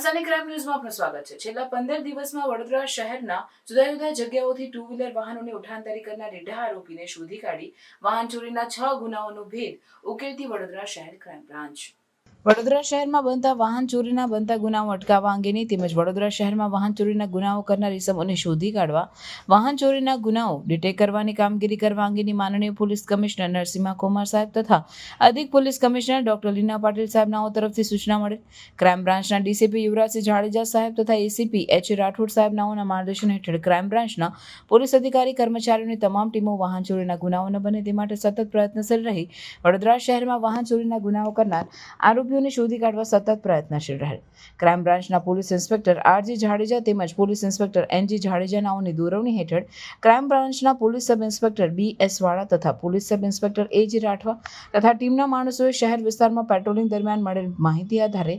સનસની crime ન્યૂઝમાં આપનું સ્વાગત છે. છેલ્લા પંદર દિવસમાં વડોદરા શહેરના જુદા જુદા જગ્યાઓથી ટુ વ્હીલર વાહનોની ઉઠાંતરી કરનાર રીઢા આરોપીને શોધી કાઢી. વાહન ચોરીના છ ગુનાઓનો ભેદ ઉકેલતી વડોદરા શહેર ક્રાઇમ બ્રાન્ચ વડોદરા શહેરમાં બનતા વાહન ચોરીના બનતા ગુનાઓ અટકાવવા અંગેની તેમજ વડોદરા શહેરમાં વાહન ચોરીના ગુનાઓ કરનાર ઇસમોને શોધી કાઢવા, વાહન ચોરીના ગુનાઓ ડિટેક્ટ કરવાની કામગીરી કરવા અંગેની માનનીય પોલીસ કમિશનર નરસિંહા કુમાર સાહેબ તથા અધિક police commissioner doctor Leena Patil સાહેબનાઓ તરફથી સૂચના મળે. ક્રાઇમ બ્રાન્ચના ડીસીપી યુવરાજસિંહ જાડેજા સાહેબ તથા એસીપી એચ રાઠોડ સાહેબનાઓના માર્ગદર્શન હેઠળ ક્રાઇમ બ્રાન્ચના પોલીસ અધિકારી, કર્મચારીઓની તમામ ટીમો વાહન ચોરીના ગુનાઓ ન બને તે માટે સતત પ્રયત્નશીલ રહી. વડોદરા શહેરમાં વાહન ચોરીના ગુનાઓ કરનાર આરોપીઓને શોધી કાઢવા સતત પ્રયત્નશીલ રહેલ. ક્રાઇમ બ્રાન્ચના પોલીસ ઇન્સ્પેક્ટર આરજી જાડેજા તેમજ પોલીસ ઇન્સ્પેક્ટર એનજી જાડેજાનાઓની દોરવણી હેઠળ ક્રાઇમ બ્રાન્ચના police sub inspector B S Vala તથા police sub inspector A G Rathwa તથા ટીમના માણસોએ શહેર વિસ્તારમાં પેટ્રોલિંગ દરમિયાન મળેલ માહિતી આધારે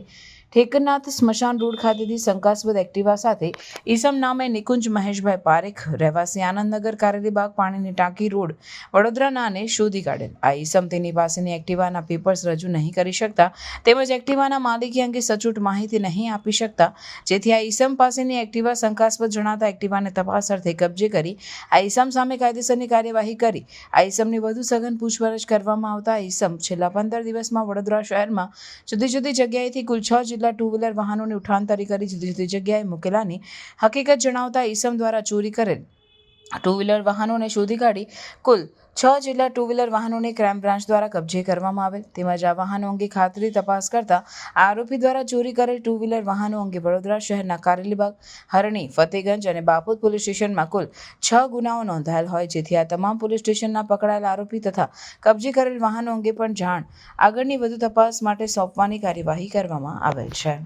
ઠેકરનાથ સ્મશાન રોડ ખાતેથી શંકાસ્પદ એક્ટિવા સાથે ઈસમ નામે નિકુંજ મહેશભાઈ પારેખ રહેવાસી આનંદનગર કારેલીબાગ પાણીની ટાંકી રોડ વડોદરા નાને શોધી કાઢેલ. આ ઈસમ તેની પાસેની એક્ટિવાના પેપર્સ રજૂ નહીં કરી શકતા તેમજ એક્ટિવાના માલિકી અંગે સચોટ માહિતી નહીં આપી શકતા, જેથી આ ઈસમ પાસેની એક્ટિવા શંકાસ્પદ જણાતા એક્ટિવાને તપાસ અર્થે કબજે કરી આ ઈસમ સામે કાયદેસરની કાર્યવાહી કરી. આ ઈસમની વધુ સઘન પૂછપરછ કરવામાં આવતા ઈસમ છેલ્લા પંદર દિવસમાં વડોદરા શહેરમાં જુદી જુદી જગ્યાએથી કુલ છ જેટલા ટુ વ્હીલર વાહનોની ઉઠાંતરી કરી જુદી જુદી જગ્યાએ મૂકેલાની હકીકત જણાવતા ઈસમ દ્વારા ચોરી કરેલ ટુ વ્હીલર વાહનોને શોધી કાઢી કુલ છ જેટલા ટુ વ્હીલર વાહનોને ક્રાઇમ બ્રાન્ચ દ્વારા કબજે કરવામાં આવેલ. તેમજ આ વાહનો અંગે ખાતરી તપાસ કરતા આરોપી દ્વારા ચોરી કરેલ ટુ વ્હીલર વાહનો અંગે વડોદરા શહેરના કારેલીબાગ હરણી, ફતેગંજ અને બાપોદ પોલીસ સ્ટેશનમાં કુલ છ ગુનાઓ નોંધાયેલ હોય, જેથી આ તમામ પોલીસ સ્ટેશનના પકડાયેલ આરોપી તથા કબજે કરેલ વાહનો અંગે પણ જાણ આગળની વધુ તપાસ માટે સોંપવાની કાર્યવાહી કરવામાં આવેલ છે.